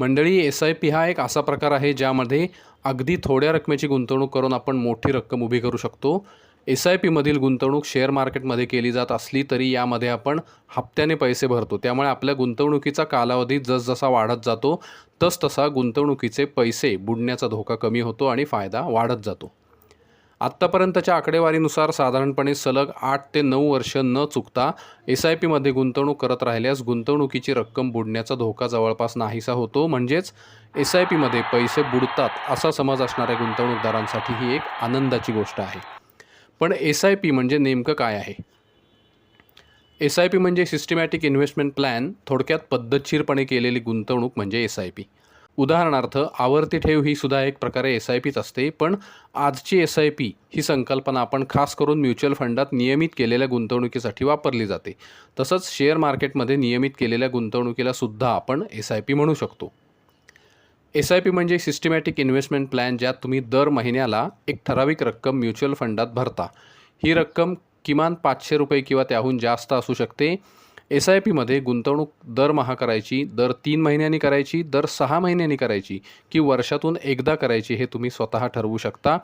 मंडळी S I P हा एक असा प्रकार आहे ज्यामध्ये अगदी थोड्या रकमेची गुंतवणूक करून आपण मोठी रक्कम उभी करू शकतो. एस आय पीमधील गुंतवणूक शेअर मार्केटमध्ये केली जात असली तरी यामध्ये आपण हप्त्याने पैसे भरतो. त्यामुळे आपल्या गुंतवणुकीचा कालावधी जसजसा वाढत जातो तसतसा गुंतवणुकीचे पैसे बुडण्याचा धोका कमी होतो आणि फायदा वाढत जातो. आत्तापर्यंतच्या आकडेवारीनुसार साधारणपणे सलग आठ ते नऊ वर्ष न चुकता एस आय पीमध्ये गुंतवणूक करत राहिल्यास गुंतवणुकीची रक्कम बुडण्याचा धोका जवळपास नाहीसा होतो. म्हणजेच एस आय पीमध्ये पैसे बुडतात असा समज असणाऱ्या गुंतवणूकदारांसाठी ही एक आनंदाची गोष्ट आहे. पण एस आय पी म्हणजे नेमकं काय आहे? एस आय पी म्हणजे सिस्टमॅटिक इन्व्हेस्टमेंट प्लॅन थोडक्यात पद्धतशीरपणे केलेली गुंतवणूक म्हणजे एस आय पी. उदाहरणार्थ आवर्ती ठेव ही सुद्धा एक प्रकारे एस आय पीच असते पण आजची एस आय पी ही संकल्पना आपण खास करून म्युच्युअल फंडात नियमित केलेल्या गुंतवणुकीसाठी वापरली जाते. तसंच शेअर मार्केटमध्ये नियमित केलेल्या गुंतवणुकीला सुद्धा आपण एस आय पी म्हणू शकतो. एस आय पी म्हणजे सिस्टमॅटिक इन्व्हेस्टमेंट प्लॅन ज्यात तुम्ही दर महिन्याला एक ठराविक रक्कम म्युच्युअल फंडात भरता. ही रक्कम किमान पाचशे रुपये किंवा त्याहून जास्त असू शकते. एस आय पीमध्ये गुंतवणूक दरमहा करायची दर तीन महिन्यांनी करायची दर सहा महिन्यांनी करायची की वर्षातून एकदा करायची हे तुम्ही स्वतः ठरवू शकता.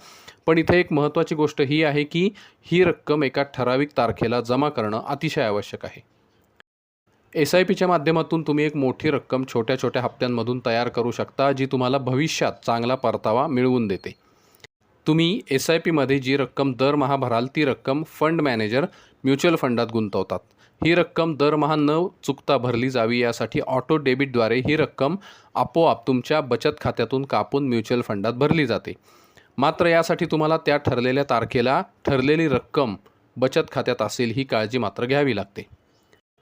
पण इथे एक महत्त्वाची गोष्ट ही आहे की ही रक्कम एका ठराविक तारखेला जमा करणं अतिशय आवश्यक आहे. एस आय पीच्या माध्यमातून तुम्ही एक मोठी रक्कम छोट्या छोट्या हप्त्यांमधून तयार करू शकता जी तुम्हाला भविष्यात चांगला परतावा मिळवून देते. तुम्ही एस आय पीमध्ये जी रक्कम दरमहा भराल ती रक्कम फंड मॅनेजर म्युच्युअल फंडात गुंतवतात. ही रक्कम दरमहा न चुकता भरली जावी यासाठी ऑटो डेबिटद्वारे ही रक्कम आपोआप तुमच्या बचत खात्यातून कापून म्युच्युअल फंडात भरली जाते. मात्र यासाठी तुम्हाला त्या ठरलेल्या तारखेला ठरलेली रक्कम बचत खात्यात असेल ही काळजी मात्र घ्यावी लागते.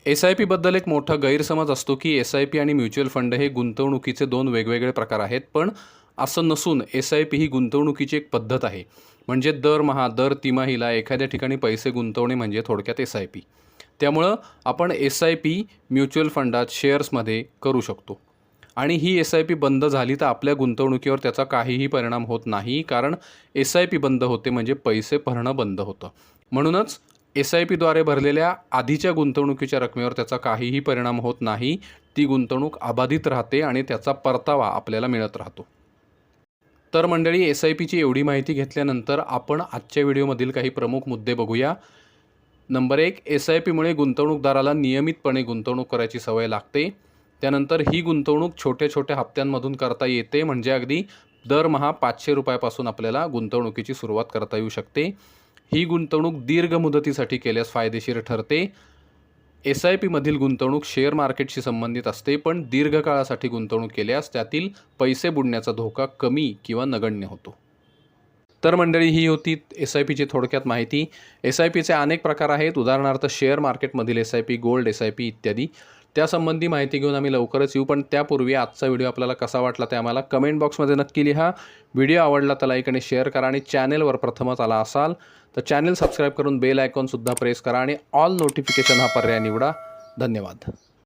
एस आय पीबद्दल एक मोठा गैरसमज असतो की एस आय पी आणि म्युच्युअल फंड हे गुंतवणुकीचे दोन वेगवेगळे प्रकार आहेत पण असं नसून एस आय पी ही गुंतवणुकीची एक पद्धत आहे. म्हणजे दरमहा दर तिमाहीला एखाद्या ठिकाणी पैसे गुंतवणे म्हणजे थोडक्यात एस आय पी त्यामुळं आपण एस आय पी म्युच्युअल फंडात शेअर्समध्ये करू शकतो. आणि ही एस आय पी बंद झाली तर आपल्या गुंतवणुकीवर त्याचा काहीही परिणाम होत नाही कारण एस आय पी बंद होते म्हणजे पैसे भरणं बंद होतं. म्हणूनच एस आय पीद्वारे भरलेल्या आधीच्या गुंतवणुकीच्या रकमेवर त्याचा काहीही परिणाम होत नाही. ती गुंतवणूक अबाधित राहते आणि त्याचा परतावा आपल्याला मिळत राहतो. तर मंडळी एस आय पीची एवढी माहिती घेतल्यानंतर आपण आजच्या व्हिडिओमधील काही प्रमुख मुद्दे बघूया. नंबर एक एस आय पीमुळे गुंतवणूकदाराला नियमितपणे गुंतवणूक करायची सवय लागते. त्यानंतर ही गुंतवणूक छोट्या छोट्या हप्त्यांमधून करता येते म्हणजे अगदी दरमहा पाचशे रुपयापासून आपल्याला गुंतवणुकीची सुरुवात करता येऊ शकते. ही गुंतवणूक दीर्घ मुदतीसाठी केल्यास फायदेशीर ठरते. एस आय पीमधील गुंतवणूक शेअर मार्केटशी संबंधित असते पण दीर्घकाळासाठी गुंतवणूक केल्यास त्यातील पैसे बुडण्याचा धोका कमी किंवा नगण्य होतो. तर मंडळी ही होती एस आय पीची थोडक्यात माहिती. एस आय पीचे अनेक प्रकार आहेत. उदाहरणार्थ शेअर मार्केटमधील S I P gold S I P इत्यादी. त्यासंबंधी माहिती घेऊन आम्ही लवकरच येऊ पण त्यापूर्वी आजचा व्हिडिओ आपल्याला कसा वाटला ते आम्हाला कमेंट बॉक्समध्ये नक्की लिहा. व्हिडिओ आवडला तर लाईक आणि शेअर करा आणि चॅनेलवर प्रथमच आला असाल तर चॅनेल सबस्क्राईब करून बेल आयकॉनसुद्धा प्रेस करा आणि ऑल नोटिफिकेशन हा पर्याय निवडा. धन्यवाद.